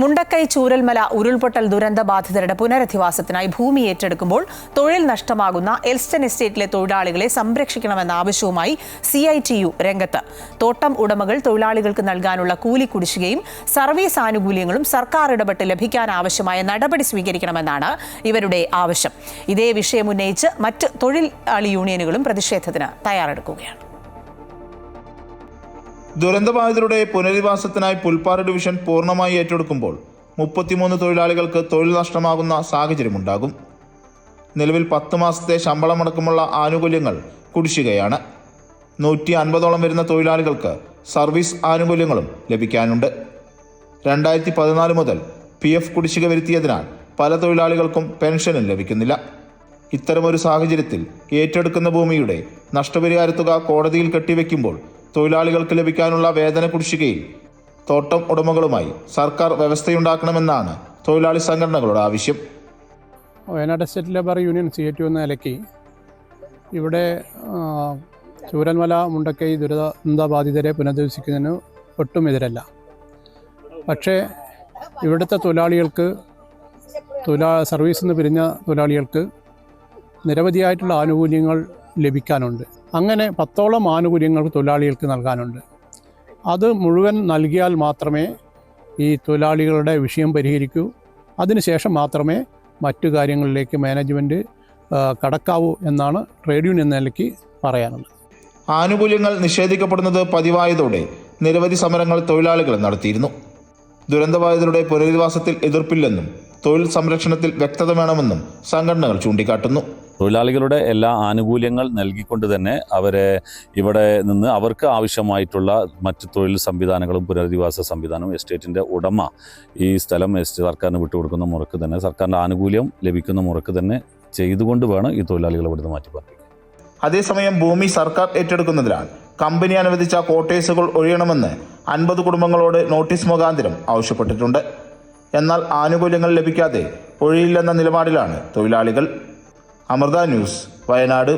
മുണ്ടക്കൈ ചൂരൽമല ഉരുൾപൊട്ടൽ ദുരന്ത ബാധിതരുടെ പുനരധിവാസത്തിനായി ഭൂമി ഏറ്റെടുക്കുമ്പോൾ തൊഴിൽ നഷ്ടമാകുന്ന എൽസ്റ്റൻ എസ്റ്റേറ്റിലെ തൊഴിലാളികളെ സംരക്ഷിക്കണമെന്ന ആവശ്യവുമായി സി ഐ ടി യു രംഗത്ത്. തോട്ടം ഉടമകൾ തൊഴിലാളികൾക്ക് നൽകാനുള്ള കൂലി കുടിശ്ശികയും സർവീസ് ആനുകൂല്യങ്ങളും സർക്കാർ ഇടപെട്ട് ലഭിക്കാൻ ആവശ്യമായ നടപടി സ്വീകരിക്കണമെന്നാണ് ഇവരുടെ ആവശ്യം. ഇതേ വിഷയം ഉന്നയിച്ച് മറ്റ് തൊഴിലാളി യൂണിയനുകളും പ്രതിഷേധത്തിന് തയ്യാറെടുക്കുകയാണ്. ദുരന്തബാധിതരുടെ പുനരധിവാസത്തിനായി പുൽപ്പാറ ഡിവിഷൻ പൂർണമായി ഏറ്റെടുക്കുമ്പോൾ മുപ്പത്തിമൂന്ന് തൊഴിലാളികൾക്ക് തൊഴിൽ നഷ്ടമാകുന്ന സാഹചര്യമുണ്ടാകും. നിലവിൽ പത്ത് മാസത്തെ ശമ്പളമടക്കമുള്ള ആനുകൂല്യങ്ങൾ കുടിശ്ശികയാണ്. നൂറ്റി അൻപതോളം വരുന്ന തൊഴിലാളികൾക്ക് സർവീസ് ആനുകൂല്യങ്ങളും ലഭിക്കാനുണ്ട്. രണ്ടായിരത്തി പതിനാല് മുതൽ പി എഫ് കുടിശ്ശിക വരുത്തിയതിനാൽ പല തൊഴിലാളികൾക്കും പെൻഷനും ലഭിക്കുന്നില്ല. ഇത്തരമൊരു സാഹചര്യത്തിൽ ഏറ്റെടുക്കുന്ന ഭൂമിയുടെ നഷ്ടപരിഹാരത്തുക കോടതിയിൽ കെട്ടിവെക്കുമ്പോൾ തൊഴിലാളികൾക്ക് ലഭിക്കാനുള്ള വേതന കുടിശ്ശികയിൽ തോട്ടം ഉടമകളുമായി സർക്കാർ വ്യവസ്ഥയുണ്ടാക്കണമെന്നാണ് തൊഴിലാളി സംഘടനകളുടെ ആവശ്യം. Wayanad state labour union C A എന്ന നിലയ്ക്ക് ഇവിടെ ചൂരന്മല മുണ്ടക്കൈ ദുരിത ബാധിതരെ പുനരധിവസിക്കുന്നതിന് ഒട്ടും എതിരല്ല. പക്ഷേ ഇവിടുത്തെ തൊഴിലാളികൾക്ക് തൊഴിലാ സർവീസിൽ നിന്ന് പിരിഞ്ഞ തൊഴിലാളികൾക്ക് നിരവധിയായിട്ടുള്ള ആനുകൂല്യങ്ങൾ ലഭിക്കാനുണ്ട്. അങ്ങനെ പത്തോളം ആനുകൂല്യങ്ങൾ തൊഴിലാളികൾക്ക് നൽകാനുണ്ട്. അത് മുഴുവൻ നൽകിയാൽ മാത്രമേ ഈ തൊഴിലാളികളുടെ വിഷയം പരിഹരിക്കൂ. അതിനുശേഷം മാത്രമേ മറ്റു കാര്യങ്ങളിലേക്ക് മാനേജ്മെന്റ് കടക്കാവൂ എന്നാണ് ട്രേഡ് യൂണിയൻ നിലയ്ക്ക് പറയാനുള്ളത്. ആനുകൂല്യങ്ങൾ നിഷേധിക്കപ്പെടുന്നത് പതിവായതോടെ നിരവധി സമരങ്ങൾ തൊഴിലാളികൾ നടത്തിയിരുന്നു. ദുരന്തബാധിതരുടെ പുനരധിവാസത്തിൽ എതിർപ്പില്ലെന്നും തൊഴിൽ സംരക്ഷണത്തിൽ വ്യക്തത വേണമെന്നും സംഘടനകൾ ചൂണ്ടിക്കാട്ടുന്നു. തൊഴിലാളികളുടെ എല്ലാ ആനുകൂല്യങ്ങൾ നൽകിക്കൊണ്ട് തന്നെ അവരെ ഇവിടെ നിന്ന് അവർക്ക് ആവശ്യമായിട്ടുള്ള മറ്റ് തൊഴിൽ സംവിധാനങ്ങളും പുനരധിവാസ സംവിധാനവും എസ്റ്റേറ്റിന്റെ ഉടമ ഈ സ്ഥലം എസ്റ്റേറ്റ് സർക്കാരിന് വിട്ടുകൊടുക്കുന്ന മുറക്ക് തന്നെ സർക്കാരിന്റെ ആനുകൂല്യം ലഭിക്കുന്ന മുറക്ക് തന്നെ ചെയ്തുകൊണ്ട് വേണം ഈ തൊഴിലാളികളെ ഇവിടുന്ന് മാറ്റി പാർപ്പിക്കാൻ. അതേസമയം ഭൂമി സർക്കാർ ഏറ്റെടുക്കുന്നതിനാൽ കമ്പനി അനുവദിച്ച കോട്ടേഴ്സുകൾ ഒഴിയണമെന്ന് അൻപത് കുടുംബങ്ങളോട് നോട്ടീസ് മുഖാന്തരം ആവശ്യപ്പെട്ടിട്ടുണ്ട്. എന്നാൽ ആനുകൂല്യങ്ങൾ ലഭിക്കാതെ ഒഴിയില്ലെന്ന നിലപാടിലാണ് തൊഴിലാളികൾ. അമൃത ന്യൂസ് വയനാട്